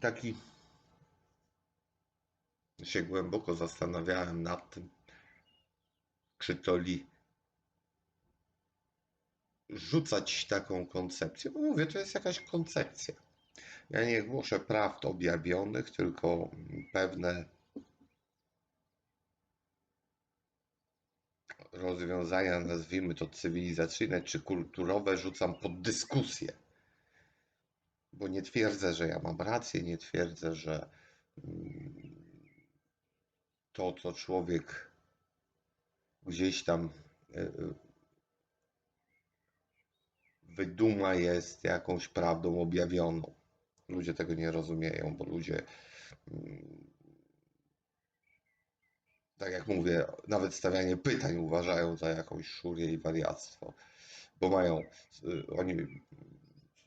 Taki się głęboko zastanawiałem nad tym, czy to li rzucać taką koncepcję, bo mówię, to jest jakaś koncepcja. Ja nie głoszę prawd objawionych, tylko pewne rozwiązania, nazwijmy to cywilizacyjne czy kulturowe, rzucam pod dyskusję. Bo nie twierdzę, że ja mam rację, nie twierdzę, że mm, to, co człowiek gdzieś tam y, y, wyduma, jest jakąś prawdą objawioną. Ludzie tego nie rozumieją, bo ludzie, mm, tak jak mówię, nawet stawianie pytań uważają za jakąś szurię i wariactwo, bo mają, y, oni,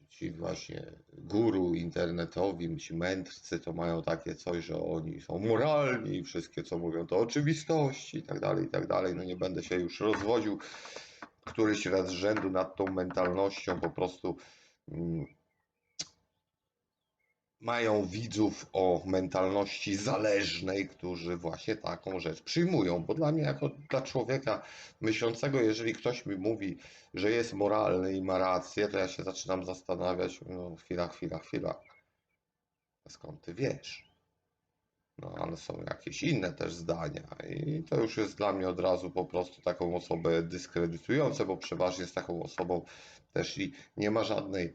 ci właśnie guru internetowi, ci mędrcy, to mają takie coś, że oni są moralni i wszystkie, co mówią, to oczywistości i tak dalej, i tak dalej. No nie będę się już rozwodził któryś raz z rzędu nad tą mentalnością, po prostu mm, mają widzów o mentalności zależnej, którzy właśnie taką rzecz przyjmują. Bo dla mnie, jako dla człowieka myślącego, jeżeli ktoś mi mówi, że jest moralny i ma rację, to ja się zaczynam zastanawiać, no chwila, chwila, chwila. Skąd ty wiesz? No, ale są jakieś inne też zdania, i to już jest dla mnie od razu po prostu taką osobę dyskredytujące, bo przeważnie z taką osobą też i nie ma żadnej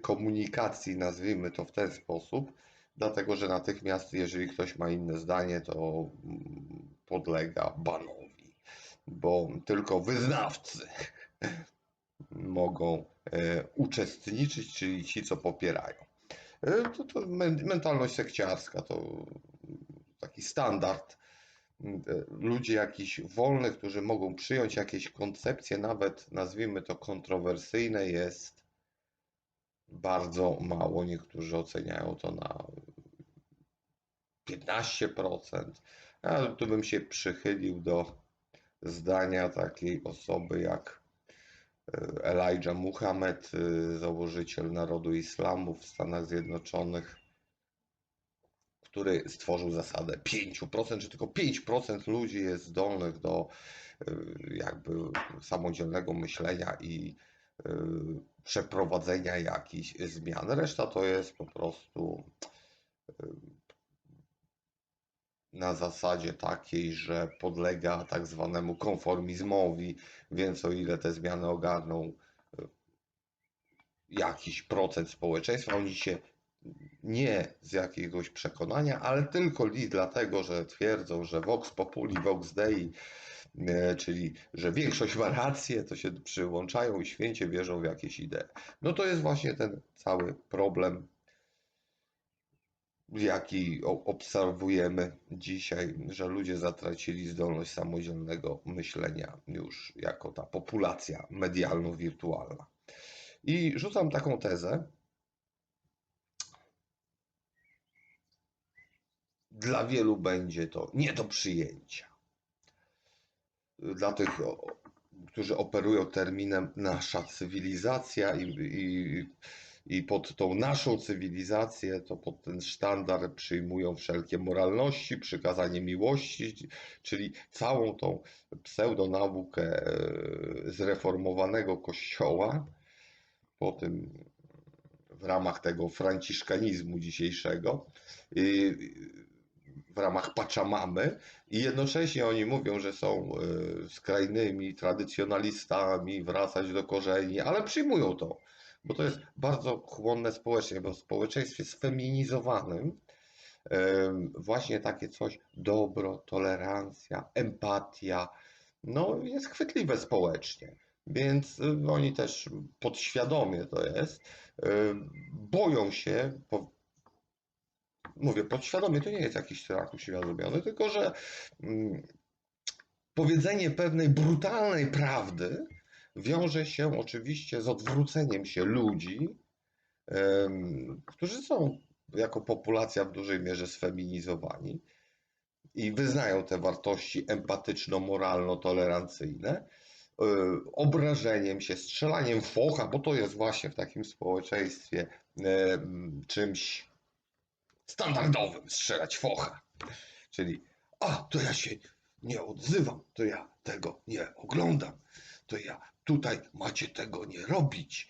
komunikacji, nazwijmy to w ten sposób, dlatego że natychmiast, jeżeli ktoś ma inne zdanie, to mm, podlega banowi, bo tylko wyznawcy mogą e, uczestniczyć, czyli ci, co popierają. E, to, to mentalność sekciarska to taki standard. E, ludzie jakiś wolnych, którzy mogą przyjąć jakieś koncepcje, nawet nazwijmy to kontrowersyjne, jest bardzo mało. Niektórzy oceniają to na 15%. Ja tu bym się przychylił do zdania takiej osoby jak Elijah Muhammad, y, założyciel narodu islamu w Stanach Zjednoczonych, który stworzył zasadę 5%, czy tylko 5% ludzi jest zdolnych do y, jakby samodzielnego myślenia i przeprowadzenia jakichś zmian. Reszta to jest po prostu na zasadzie takiej, że podlega tak zwanemu konformizmowi, więc o ile te zmiany ogarną e, jakiś procent społeczeństwa, oni się nie z jakiegoś przekonania, ale tylko li dlatego, że twierdzą, że Vox Populi, Vox Dei, e, czyli że większość ma rację, to się przyłączają i święcie wierzą w jakieś idee. No to jest właśnie ten cały problem jaki obserwujemy dzisiaj, że ludzie zatracili zdolność samodzielnego myślenia już jako ta populacja medialno-wirtualna. I rzucam taką tezę. Dla wielu będzie to nie do przyjęcia. Dla tych, którzy operują terminem nasza cywilizacja i, i i pod tą naszą cywilizację, to pod ten sztandar przyjmują wszelkie moralności, przykazanie miłości, czyli całą tą pseudonaukę e, zreformowanego kościoła, po tym w ramach tego franciszkanizmu dzisiejszego, w ramach Pachamamy i jednocześnie oni mówią, że są e, skrajnymi tradycjonalistami, wracać do korzeni, ale przyjmują to bo to jest bardzo chłonne społecznie, bo w społeczeństwie sfeminizowanym właśnie takie coś, dobro, tolerancja, empatia, no jest chwytliwe społecznie. Więc y, oni też podświadomie to jest, boją się, mówię podświadomie, to nie jest jakiś strach uświadomiony, tylko że mm, powiedzenie pewnej brutalnej prawdy, wiąże się oczywiście z odwróceniem się ludzi, którzy są jako populacja w dużej mierze sfeminizowani i wyznają te wartości empatyczno-moralno-tolerancyjne, obrażeniem się, strzelaniem focha, bo to jest właśnie w takim społeczeństwie e, czymś standardowym, strzelać focha. Czyli, a to ja się nie odzywam, to ja tego nie oglądam, to ja tutaj macie tego nie robić.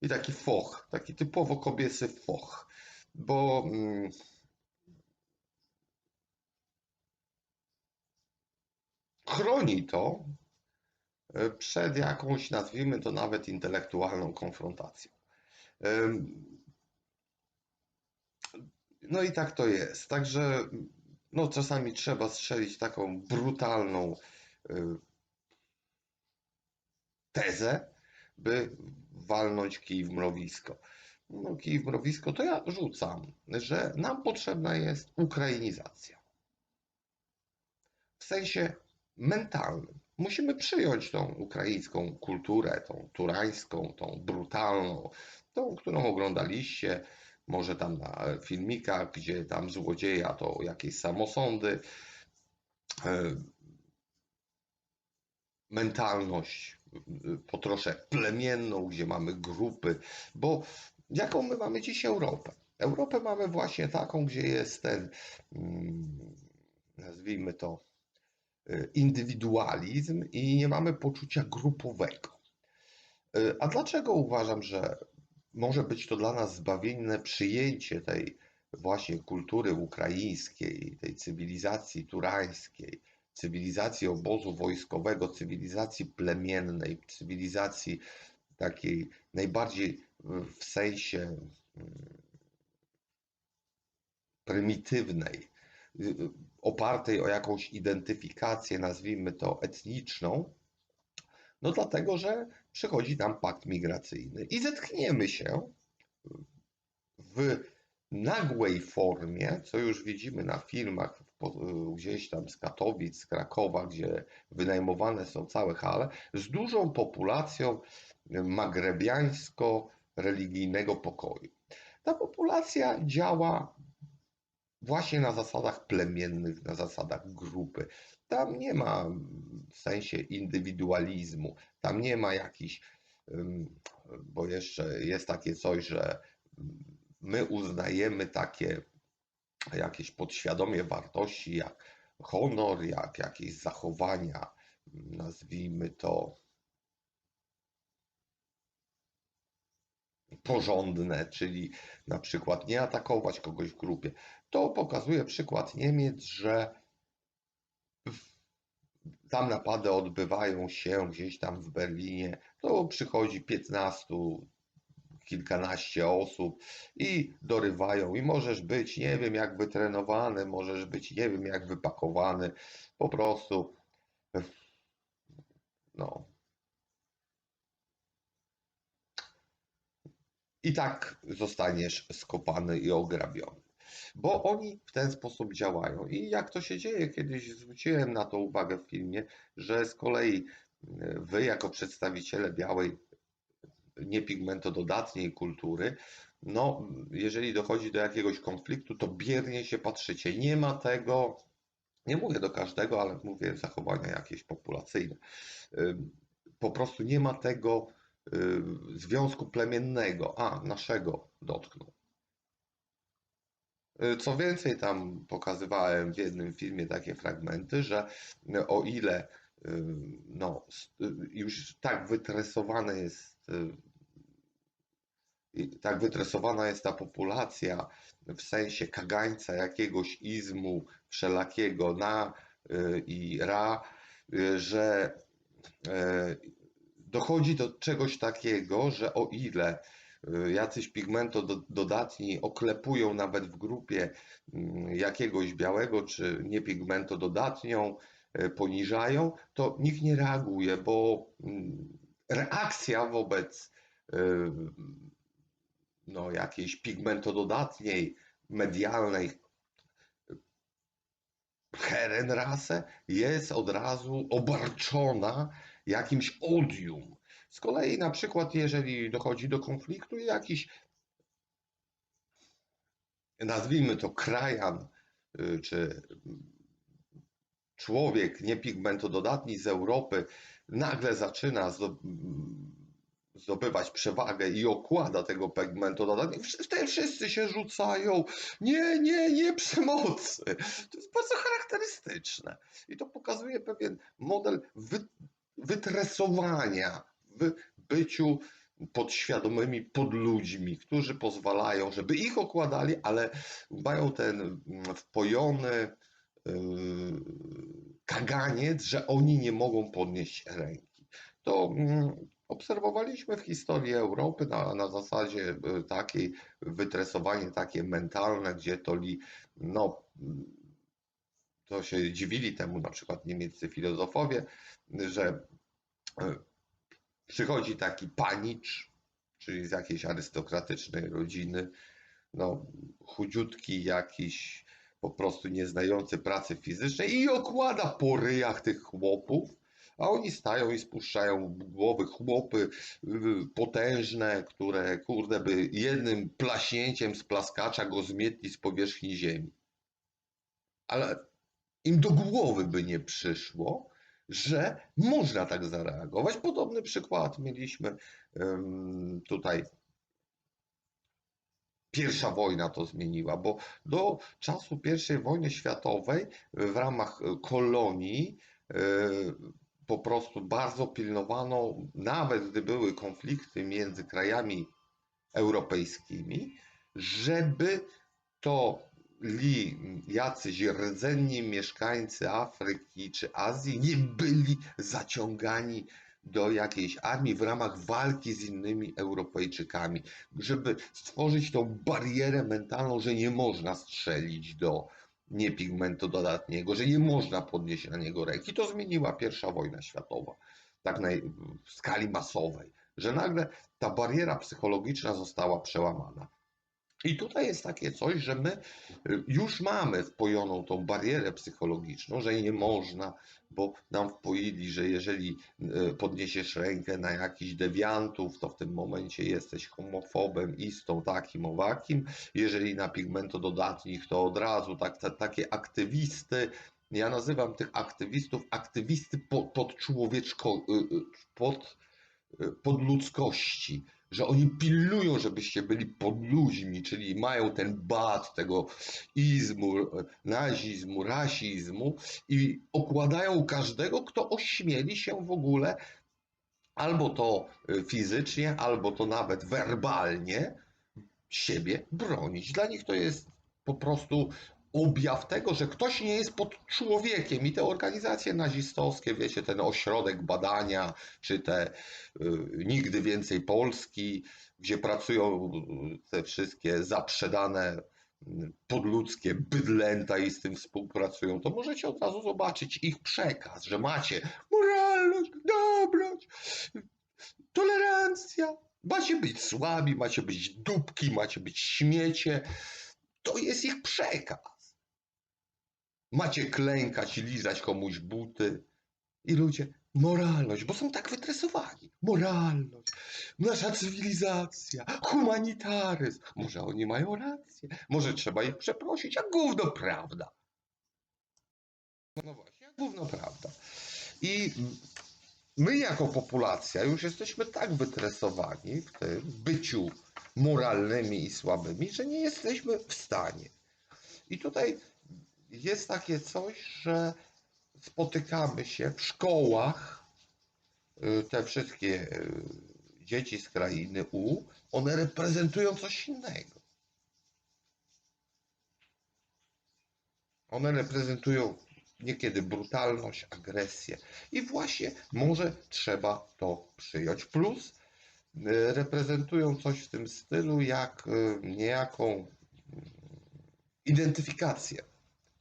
I taki foch, taki typowo kobiecy foch, bo mm, chroni to e, przed jakąś, nazwijmy to nawet intelektualną konfrontacją. No i tak to jest. Także no, czasami trzeba strzelić taką brutalną y, tezę, by walnąć kij w mrowisko. No, kij w mrowisko to ja rzucam, że nam potrzebna jest ukrainizacja. W sensie mentalnym. Musimy przyjąć tą ukraińską kulturę, tą turańską, tą brutalną, tą, którą oglądaliście, może tam na filmikach, gdzie tam złodzieja to jakieś samosądy, e, mentalność y, po trosze plemienną, gdzie mamy grupy, bo jaką my mamy dziś Europę? Europę mamy właśnie taką, gdzie jest ten, mm, nazwijmy to, y, indywidualizm i nie mamy poczucia grupowego. A dlaczego uważam, że może być to dla nas zbawienne przyjęcie tej właśnie kultury ukraińskiej, tej cywilizacji turańskiej, cywilizacji obozu wojskowego, cywilizacji plemiennej, cywilizacji takiej najbardziej w sensie mm, prymitywnej, opartej o jakąś identyfikację, nazwijmy to etniczną, no dlatego, że przychodzi nam pakt migracyjny i zetkniemy się w nagłej formie, co już widzimy na filmach gdzieś tam z Katowic, z Krakowa, gdzie wynajmowane są całe hale, z dużą populacją magrebiańsko-religijnego pokoju. Ta populacja działa właśnie na zasadach plemiennych, na zasadach grupy. Tam nie ma w sensie indywidualizmu, tam nie ma jakichś, bo jeszcze jest takie coś, że my uznajemy takie jakieś podświadomie wartości jak honor, jak jakieś zachowania, nazwijmy to porządne, czyli na przykład nie atakować kogoś w grupie. To pokazuje przykład Niemiec, że tam napady odbywają się gdzieś tam w Berlinie, to przychodzi 15, kilkanaście osób i dorywają. I możesz być nie wiem jak wytrenowany, możesz być nie wiem jak wypakowany, po prostu no. I tak zostaniesz skopany i ograbiony. Bo oni w ten sposób działają. I jak to się dzieje? Kiedyś zwróciłem na to uwagę w filmie, że z kolei e, wy, jako przedstawiciele białej, niepigmentododatniej kultury, no, jeżeli dochodzi do jakiegoś konfliktu, to biernie się patrzycie. Nie ma tego, nie mówię do każdego, ale mówię zachowania jakieś populacyjne. Po prostu nie ma tego y, związku plemiennego, a naszego dotknął. Y, Co więcej, tam pokazywałem w jednym filmie takie fragmenty, że y, o ile y, no, już tak wytresowane jest, tak wytresowana jest ta populacja w sensie kagańca jakiegoś izmu wszelakiego na i ra, że dochodzi do czegoś takiego, że o ile jacyś pigmentododatni oklepują nawet w grupie mm, jakiegoś białego czy niepigmentododatnią, e, poniżają, to nikt nie reaguje, bo mm, reakcja wobec y, no, jakiejś pigmentododatniej, medialnej Herrenrasse jest od razu obarczona jakimś odium. Z kolei na przykład jeżeli dochodzi do konfliktu i jakiś nazwijmy to krajan y, czy człowiek niepigmentododatni z Europy nagle zaczyna zdo- zdobywać przewagę i okłada tego pigmentu dodatniego, wtedy wszyscy się rzucają. Nie, nie, nie przemocy. To jest bardzo charakterystyczne. I to pokazuje pewien model wy, wytresowania w byciu podświadomymi podludźmi, którzy pozwalają, żeby ich okładali, ale mają ten wpojony yy, kaganiec, że oni nie mogą podnieść ręki. To mm, obserwowaliśmy w historii Europy na, na zasadzie y, takiej wytresowanie takie mentalne, gdzie to li, no, to się dziwili temu na przykład niemieccy filozofowie, że y, przychodzi taki panicz, czyli z jakiejś arystokratycznej rodziny, no, chudziutki jakiś, po prostu nieznający pracy fizycznej i okłada po ryjach tych chłopów, a oni stają i spuszczają głowy chłopy y, potężne, które kurde by jednym plaśnięciem z plaskacza go zmietli z powierzchni ziemi. Ale im do głowy by nie przyszło, że można tak zareagować. Podobny przykład mieliśmy tutaj. Pierwsza wojna to zmieniła, bo do czasu I wojny światowej w ramach kolonii po prostu bardzo pilnowano, nawet gdy były konflikty między krajami europejskimi, żeby to li jacyś rdzenni mieszkańcy Afryki czy Azji nie byli zaciągani do jakiejś armii w ramach walki z innymi Europejczykami, żeby stworzyć tą barierę mentalną, że nie można strzelić do niepigmentu dodatniego, że nie można podnieść na niego ręki. To zmieniła pierwsza wojna światowa, tak na, w skali masowej, że nagle ta bariera psychologiczna została przełamana. I tutaj jest takie coś, że my y, już mamy wpojoną tą barierę psychologiczną, że nie można, bo nam wpoili, że jeżeli y, podniesiesz rękę na jakichś dewiantów, to w tym momencie jesteś homofobem, istą takim, owakim. Jeżeli na pigmentododatnich, to od razu tak, te, takie aktywisty, ja nazywam tych aktywistów aktywisty pod, pod człowieczko, y, pod, podludzkości że oni pilnują, żebyście byli podludźmi, czyli mają ten bat tego izmu, nazizmu, rasizmu i okładają każdego, kto ośmieli się w ogóle albo to fizycznie, albo to nawet werbalnie siebie bronić. Dla nich to jest po prostu objaw tego, że ktoś nie jest pod człowiekiem i te organizacje nazistowskie, wiecie, ten ośrodek badania, czy te y, Nigdy Więcej Polski, gdzie pracują te wszystkie zaprzedane y, podludzkie bydlęta i z tym współpracują, to możecie od razu zobaczyć ich przekaz, że macie moralność, dobroć, tolerancja, macie być słabi, macie być dupki, macie być śmiecie. To jest ich przekaz. Macie klękać i lizać komuś buty. I ludzie, moralność, bo są tak wytresowani. Moralność, nasza cywilizacja, humanitaryzm. Może oni mają rację, może trzeba ich przeprosić, a gówno prawda. No właśnie, gówno prawda. I my jako populacja już jesteśmy tak wytresowani w tym byciu moralnymi i słabymi, że nie jesteśmy w stanie. I tutaj jest takie coś, że spotykamy się w szkołach, y, te wszystkie y, dzieci z krainy U, one reprezentują coś innego. One reprezentują niekiedy brutalność, agresję. I właśnie może trzeba to przyjąć. Plus y, reprezentują coś w tym stylu jak niejaką mm, identyfikację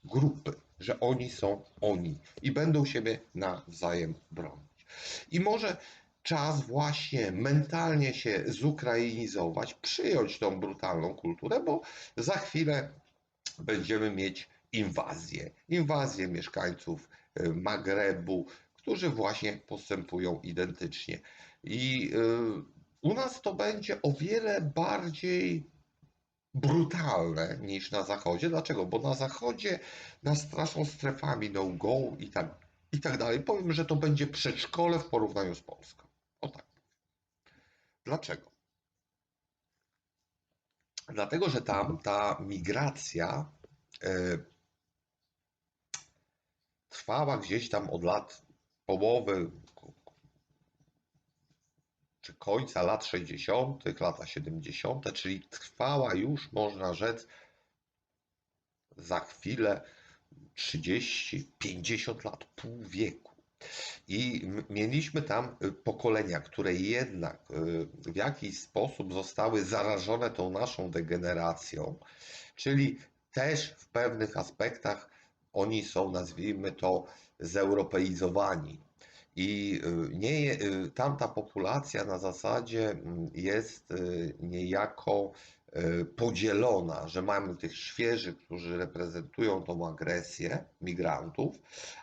grupy, że oni są oni i będą siebie nawzajem bronić. I może czas właśnie mentalnie się zukrainizować, przyjąć tą brutalną kulturę, bo za chwilę będziemy mieć inwazję. Inwazję mieszkańców y, Magrebu, którzy właśnie postępują identycznie. I y, u nas to będzie o wiele bardziej brutalne niż na zachodzie. Dlaczego? Bo na zachodzie nas straszą strefami no-go i tak i tak dalej. Powiem, że to będzie przedszkole w porównaniu z Polską. O tak. Dlaczego? Dlatego, że tam ta migracja e, trwała gdzieś tam od lat połowy końca lat 60., lata 70., czyli trwała już, można rzec, za chwilę 30, 50 lat, pół wieku. I mieliśmy tam y, pokolenia, które jednak y, w jakiś sposób zostały zarażone tą naszą degeneracją, czyli też w pewnych aspektach oni są, nazwijmy to, zeuropeizowani. I y, nie, y, tamta populacja na zasadzie mm, jest y, niejako podzielona, że mamy tych świeżych, którzy reprezentują tą agresję migrantów,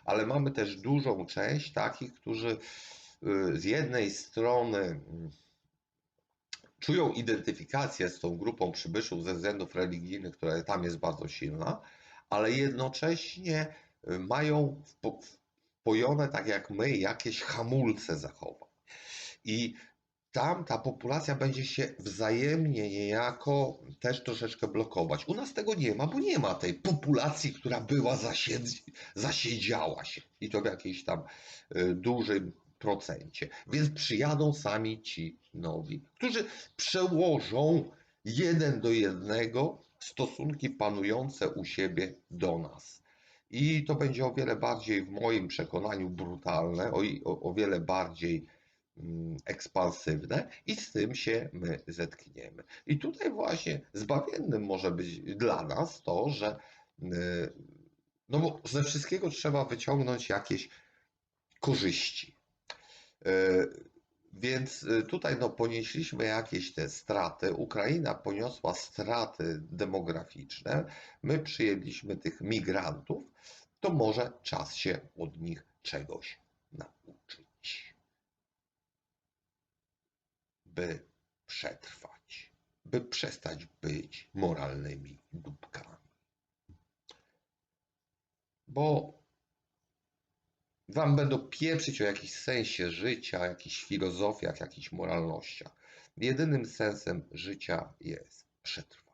ale mamy też dużą część takich, którzy z jednej strony mm, czują identyfikację z tą grupą przybyszów ze względów religijnych, która tam jest bardzo silna, ale jednocześnie mają wpo- wpojone, tak jak my, jakieś hamulce zachowań. I tam ta populacja będzie się wzajemnie niejako też troszeczkę blokować. U nas tego nie ma, bo nie ma tej populacji, która była zasiedzi, zasiedziała się i to w jakiejś tam y, dużym procencie. Więc przyjadą sami ci nowi, którzy przełożą jeden do jednego stosunki panujące u siebie do nas. I to będzie o wiele bardziej, w moim przekonaniu, brutalne, o, o, wiele bardziej mm, ekspansywne i z tym się my zetkniemy. I tutaj właśnie zbawiennym może być dla nas to, że y, no bo ze wszystkiego trzeba wyciągnąć jakieś korzyści. Y, Więc y, tutaj no, ponieśliśmy jakieś te straty. Ukraina poniosła straty demograficzne. My przyjęliśmy tych migrantów. To może czas się od nich czegoś nauczyć by przetrwać, by przestać być moralnymi dupkami. Bo wam będą pieprzyć o jakimś sensie życia, jakichś filozofiach, jakichś moralnościach. Jedynym sensem życia jest przetrwanie.